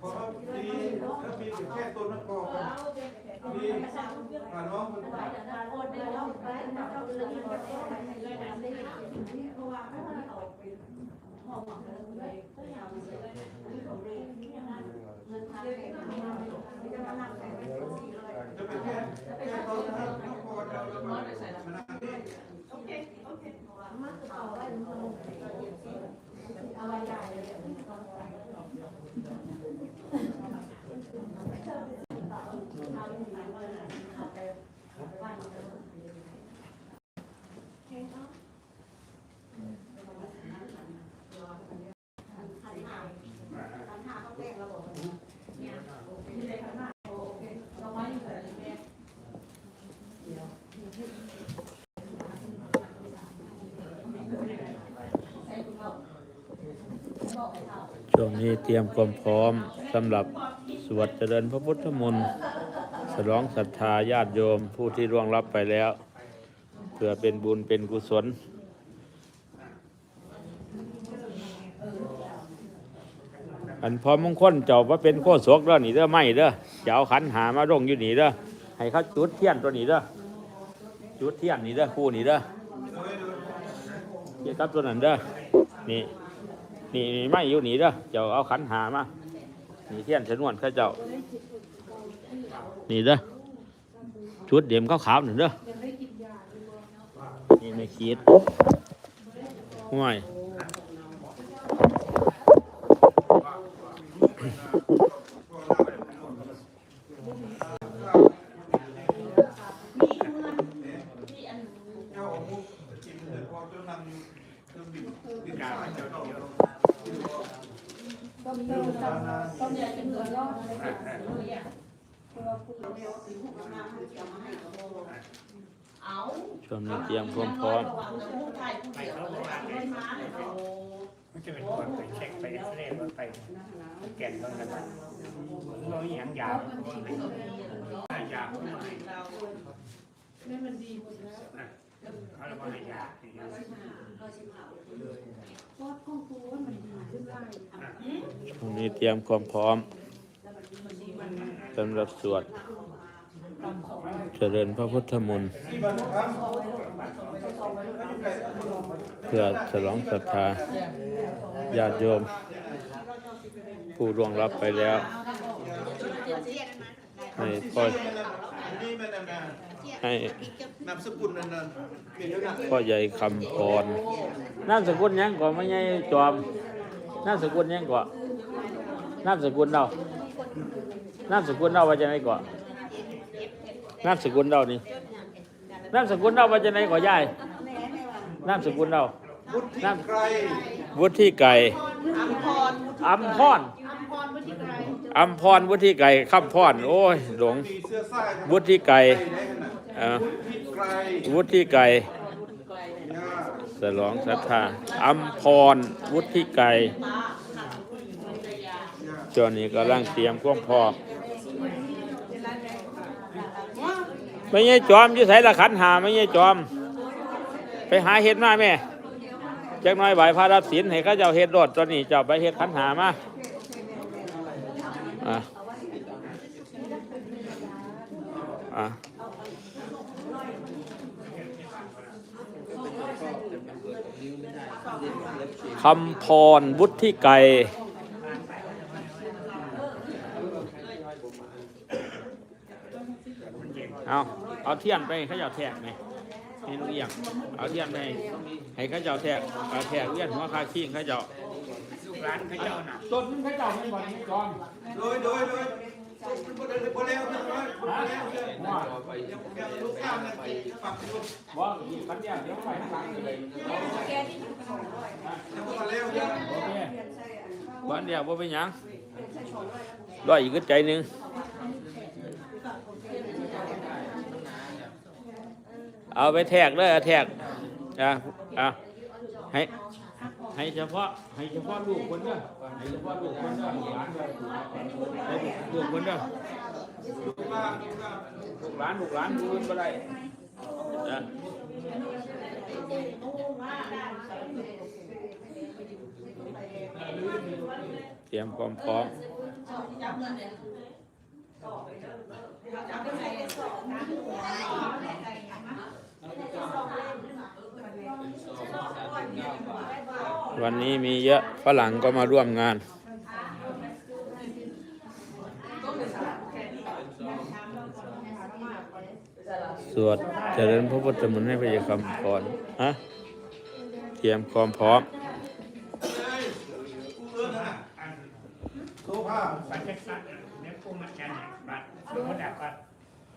พอดีถ้ามีแค่ต้นมะกอดีอ่าน้องมันจะเป็นแค่แค่ต้นนะครับมะกอกเราเรามันนี่ ช่วงนี้เตรียมความพร้อมสำหรับ สวดเจริญพระพุทธมนต์ฉลองศรัทธาญาติโยมผู้ที่ร่วงรับไปแล้ว เพื่อเป็นบุญเป็นกุศล อันพอมงคลเจ้าว่าเป็นโคศกเด้อนี่เด้อไม่เด้อเจะเอาขันหามาลงอยู่นี่เด้อให้เขาจุดเทียนตัวนี้เด้อจุดเทียนนี่เด้อคู่นี่เด้อเกี่ยวกับตัวนั้นเด้อนี่นี่ไม่อยู่นี่เด้อเจ้าเอาขันหามา นี่เทียนชนวนเข้าเจ้า นี่เด้อชุดเดี่ยมขาวๆหนึ่งเด้อนี่ไม่คิดห่วย ช่วงนี้เตรียมความพร้อมมันจะเป็นคนไปเช็คไปเอ็กซเรย์ไปแก่นตรงนั้นเราอย่างยาวยาวเขาเรียกว่าให้ยาช่วงนี้เตรียมความพร้อม สำหรับสวดเจริญพระพุทธมนต์เพื่อฉลองศรัทธาญาติโยม ผู้ร่วงรับไปแล้ว ให้พ่อนี่มันนั่นนะให้นามสกุลนั่นน่ะพ่อใหญ่คำพรนามสกุลยังก่อนไม่ใช่จอมนามสกุลยังก่อนนามสกุลเรา นามสกุลเราว่าจะไหนก่อนนามสกุลเรานี่นามสกุลเราว่าจะไหนก่อนยายนามสกุลเราบุตรที่ไกลวุฒิไก่อัมพรอัมพรวุฒิไก่ข้ามพรโอ้ยหลงมีเสื้อสายวุฒิไก่ไกลได้ขนาดเอ่อที่ไกลวุฒิไก่ย่าสลองศรัทธาอัมพรวุฒิไก่จอนี้กำลังเตรียมกล้องพอ ไม่ใช่จอมอยู่ไสละขันหาไม่ใช่จอม ไปหาเห็ดมาแม่จักหน้อยไหวพารับศีลให้เขาเจ้าเห็ดรดตอนนี้เจ้าไปเห็ดขันหามาอะอะคำพรวุฒิไก่ เอาเอาเทียนไปเขาเจ้าแทกไหมให้ลูกเอียงเอาเทียนไปให้ให้เขาเจ้าแทกเอาแทกเวียนหัวคาขี้เขาเจ้าลูกร้านเขาเจ้าน่ะต้นเขาเจ้าไม่บ่นี่จอมโดยโดยโดยพอแล้วพอแล้วพอแล้วยังลูกข้ามนั่นฝักลูกบ่คันเดียวเดี๋ยวไปข้างหลังเลยยังพอแล้วยังโอเคบ้านเดียวบ่เป็นหยังร้อยอีกก็ใจหนึง เอาไปแทกเลยแทกอะอะให้ให้เฉพาะให้เฉพาะลูกคนเด้อให้เฉพาะลูกคนเด้อหลานเด้อให้ลูกคนเด้อลูกหลานลูกหลานดูอื่นบ่ได้อะเตรียมความพร้อม วันนี้มีเยอะฝรั่งก็มาร่วมงาน สวดเจริญพระพุทธมนต์ให้พระยาคำพรฮะเตรียมความพร้อมโซฟาปัจจัยสัตว์เนี่ยผู้มาแข่งบัตรสมมติ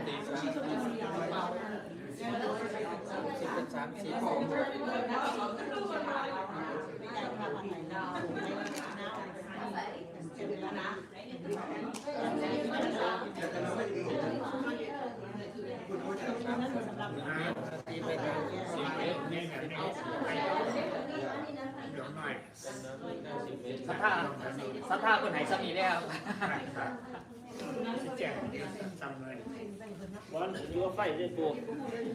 ว่า đối đối ผู้คนสมัครแข่ง đối สัทธาสัทธาคนไหนสมีแล้ว แจ้งจำเลยวันนี้ว่าไฟได้ตัว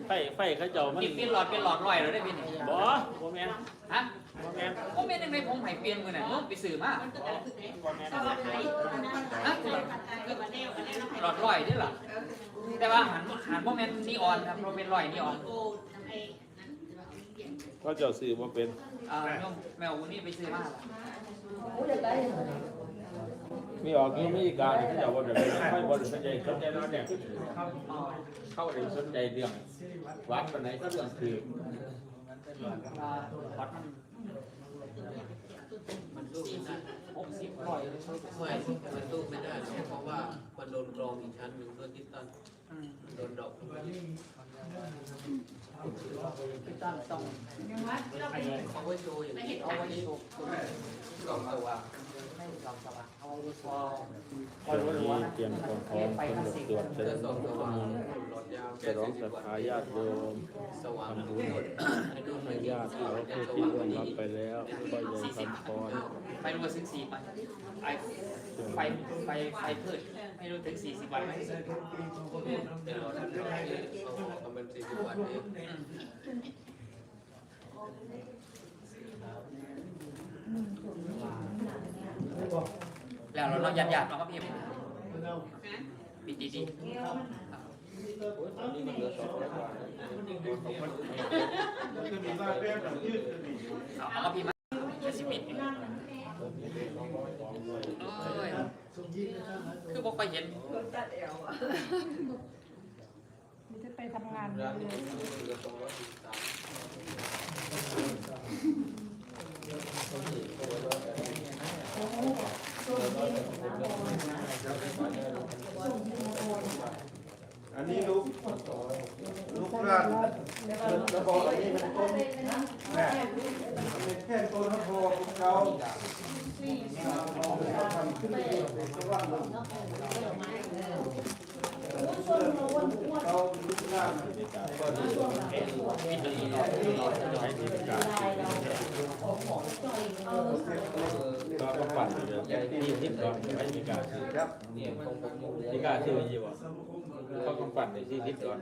ไฟไฟเขาเจ้ามันกินเป็นหลอดเป็นหลอดลอยแล้วได้พี่นี่บ่บ่แม่นฮะบ่แม่นโอ้แม่นึงในผมไผ่เปลี่ยนมือน่ะนุ่มไปสื่อมาบ่แม่นฮะหลอดลอยนี่หรอแต่ว่าหันหันโมเมนนีออนครับโมเมนลอยนีออนเขาเจ้าซื้อบ่เป็นอ่าน้องแมววันนี้ไปซื้อมา มีออกยู่มีการเขาเจ้าบ่ได้เป็นไฟบ่ได้สนใจสนใจนอนเนี่ยเข้าได้สนใจเรื่องวัดปันไหนก็เรื่องคือมันมันดูหกสิบลอยเลยไม่มันตู้ไม่ได้เพราะว่ามันโดนกรองอีกชั้นหนึ่งเพื่อที่ตันอืม โดนดอกพี่ตั้นต้องยังไงเขาไว้โชว์อย่างนี้เอาไว้โชว์กล่องสว่างไม่ลองสว่างเอาไว้โชว์ตอนนี้เตรียมความพร้อมสำหรับตรวจเจริเสื้อญพุทธมนต์หลอดยาวฉลองศรัทธาญาติโยมทำบุญให้ญาติแล้วผู้ที่ร่วมรับไปแล้วก็ยังคำพรไปรู้ว่าถึงสี่ปันไอไฟไฟไฟพืชไม่รู้ถึงสี่สิบวันไหมเป็นหลอดประมาณสี่สิบวัตต์เองแล้วเราเราหยัดหยัดเราก็พิมพ์ปิดดีดีตอนนี้มันเหลือสองร้อยกว่าจะมีบ้านแป้งแบบยืดจะมีเอาก็พิมพ์มาจะสิปิดเอ้ย คือบอกไปเห็นจะไปทำงานร้านนี้เหลือสองร้อยสี่สิบสามอันนี้ลูกลูกหลานแล้วบอกอันนี้มันต้นแม่เป็นแค่ต้นพอของเขาทำขึ้นเองเป็นว่าเขาลู ก็ต้องปั่นอยู่เดี๋ยวที่ที่ก่อนไม่มีการซื้อครับเนี่ยของผมอยู่มีการซื้ออยี่บ่เขาต้องปั่นในที่ที่ก่อน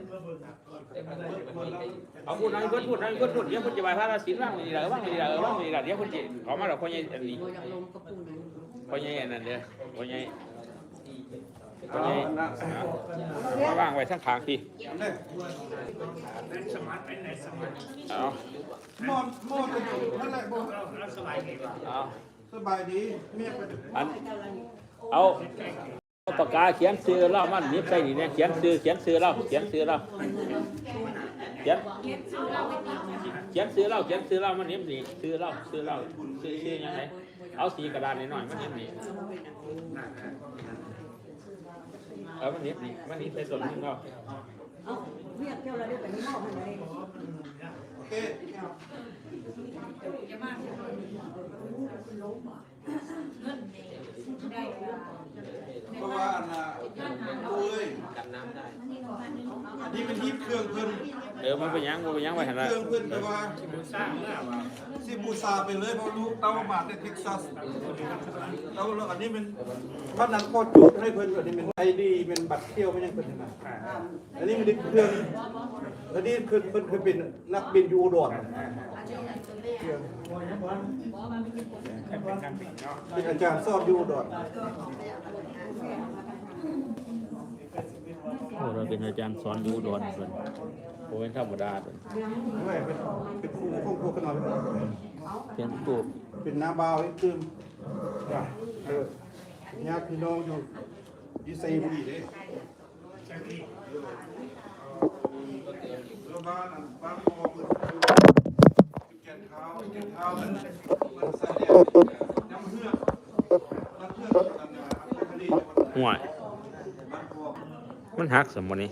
เอาพูดนั่นพูดพูดนั่นพูดพูดเดี๋ยวคุณจะไปพระราศีว่างมีอะไรว่างมีอะไรว่างมีอะไรเดี๋ยวคุณจะขอมาเราคนใหญ่อันนี้ คนใหญ่อันนั้นเด้อคนใหญ่คนใหญ่มาว่างไว้ทั้งขางพี่นี่เป็นสมัครเป็นไหนสมัครเอามอนมอนไปอยู่นั่นแหละบอกเราเราสบายดีกว่าเอาสบายดีเมียไปอันเอาเอาปากกาเขียนซื้อเล่ามันนิบใส่นี่เนี่ยเขียนซื้อเขียนซื้อเล่าเขียนซื้อเล่าเขียนเขียนซื้อเล่าเขียนซื้อเล่ามันนิบนี่ซื้อเล่าซื้อเล่าซื้อซื้อยังไง เอาสีกระดาษหน่อยมันนิบนี่เอามันนิบนี่มันนิบใส่ส่วนนึงเราเอาเรียกเที่ยวเราได้ไปนี่มอบให้เลยโอเคจะมาเพราะว่าอันน่ะโอ้ยกันน้ำได้อันนี้มันฮิตเครื่องเพิ่นเออมันเป็นหยังมันเป็นหยังไว้เคหันละรื่องเพิ่นแต่ว่าสร้างเมื่อว่าสิบูซาไปเลยเพราะลูกเต้ามาในเท็กซัสแล้วแล้วอันนี้มันพระนันก็จุดให้เพิ่นอันนี้เป็นไอดีเป็นบัตรเที่ยวไม่ยังเป็นนะอันนี้มันเครื่องอันนี้คือเพิ่นเคยเป็นนักบินยูอุดรแค่เป็นการปิดเนาะเป็นอาจารย์สอนยูอุดรโอ้เราเป็นอาจารย์สอนอยู่อุดรเพิ่น โอ้เป็นธรรมดาเพิ่นด้วยเป็นเป็นครูห้องครูขนมเป็นผู้เป็นน้าบ่าวนี่คือว่าเออญาติพี่น้องอยู่อยู่ไซบุรีเด้แล้วบ้านบ้านพ่อเพิ่นอยู่แก่นเท้าแก่นเท้ามันมันใส่แดงน้ำเฮือกน้ำเฮือกกันนะคดีจังหวัดห่วยบ้านพ่อมันหักสมบันี้